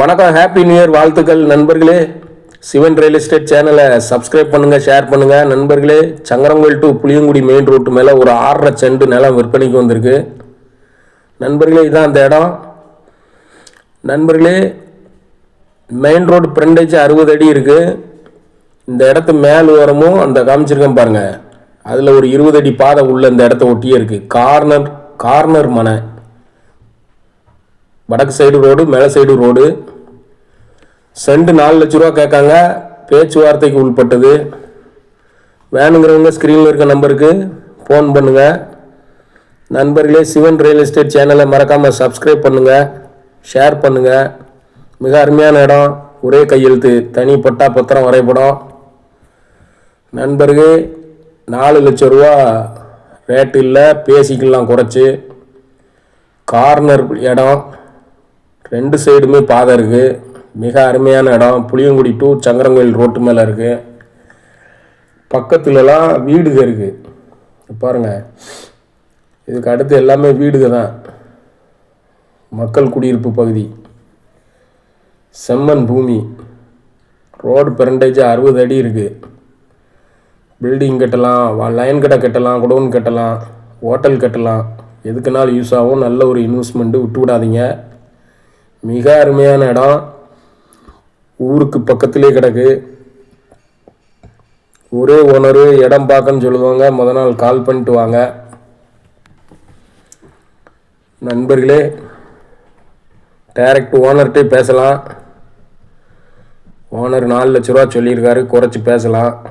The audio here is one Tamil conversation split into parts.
வணக்கம் ஹாப்பி நியூ இயர் வாழ்த்துக்கள் நண்பர்களே. சிவன் ரியல் எஸ்டேட் சேனலை சப்ஸ்கிரைப் பண்ணுங்கள் ஷேர் பண்ணுங்கள் நண்பர்களே Sankarankoil to Puliyangudi main road மேலே ஒரு ஆறரை செண்டு நிலம் விற்பனைக்கு வந்திருக்கு. நண்பர்களே இதுதான் அந்த இடம். நண்பர்களே மெயின் ரோடு ஃப்ரண்டேஜ் அறுபது அடி இருக்குது இந்த இடத்து மேல் ஓரமும் அந்த காமிச்சிருக்கேன் பாருங்கள் அதில் ஒரு இருபது அடி பாதை உள்ள இந்த இடத்த ஒட்டியே இருக்குது கார்னர் கார்னர் மனை. வடக்கு சைடு ரோடு மேலே சைடு ரோடு சென்ட் நாலு லட்ச ரூபா கேட்காங்க. பேச்சுவார்த்தைக்கு உட்பட்டது வேணுங்கிறவங்க ஸ்க்ரீனில் இருக்க நம்பருக்கு ஃபோன் பண்ணுங்கள் நண்பர்களே சிவன் ரியல் எஸ்டேட் சேனலை மறக்காமல் சப்ஸ்கிரைப் பண்ணுங்கள் ஷேர் பண்ணுங்கள் மிக அருமையான இடம். ஒரே கையெழுத்து தனி பட்டா பத்திரம் வரைபடம். நண்பர்களே நாலு லட்ச ரூபா ரேட் இல்லை. பேசிக்கலாம் குறைச்சி. கார்னர் இடம். ரெண்டு சைடுமே பாதை இருக்குது மிக அருமையான இடம். புளியங்குடி டு சங்கரங்கோயில் ரோட்டு மேலே இருக்குது பக்கத்துலலாம் வீடுக இருக்குது பாருங்கள் இதுக்கு அடுத்து எல்லாமே வீடுக தான். மக்கள் குடியிருப்பு பகுதி. செம்மன் பூமி. ரோடு பெரண்டேஜ் அறுபது அடி இருக்குது பில்டிங் கட்டலாம். லைன் கடை கட்டலாம். குடோன் கட்டலாம். ஹோட்டல் கட்டலாம். எதுக்குனாலும் யூஸ் ஆகும். நல்ல ஒரு இன்வெஸ்ட்மெண்ட்டு விட்டு விடாதீங்க. மிக அருமையான இடம். ஊருக்கு பக்கத்திலே கிடக்கு. ஒரே ஓனரு இடம் பார்க்கன்னு சொல்லுவாங்க. முத நாள் கால் பண்ணிட்டு வாங்க. நண்பர்களே டைரக்ட் ஓனர்கிட்டே பேசலாம். ஓனர் நாலு லட்ச ரூபா சொல்லியிருக்காரு. குறைச்சி பேசலாம்.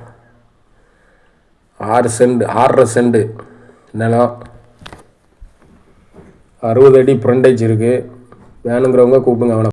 ஆறு சென்ட் ஆறரை சென்ட் நிலம். அறுபது அடி ஃப்ரண்டேஜ் இருக்குது வேணுங்கிறவங்க கூப்பிடுங்க அவனை